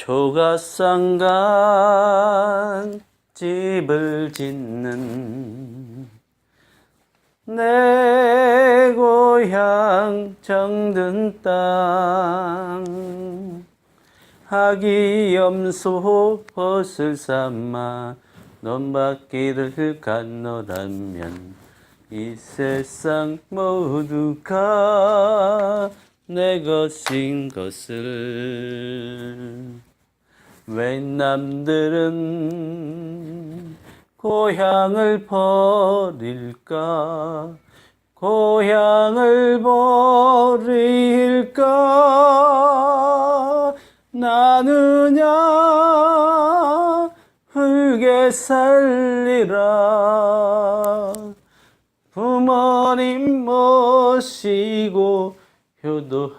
조각상간 집을 짓는 내 고향 정든 땅 하기 염소 벗을 삼아 넘바퀴를 갔노라면 이 세상 모두가 내 것인 것을 왜 남들은 고향을 버릴까? 고향을 버릴까? 나느냐? 흙에 살리라. 부모님 모시고 효도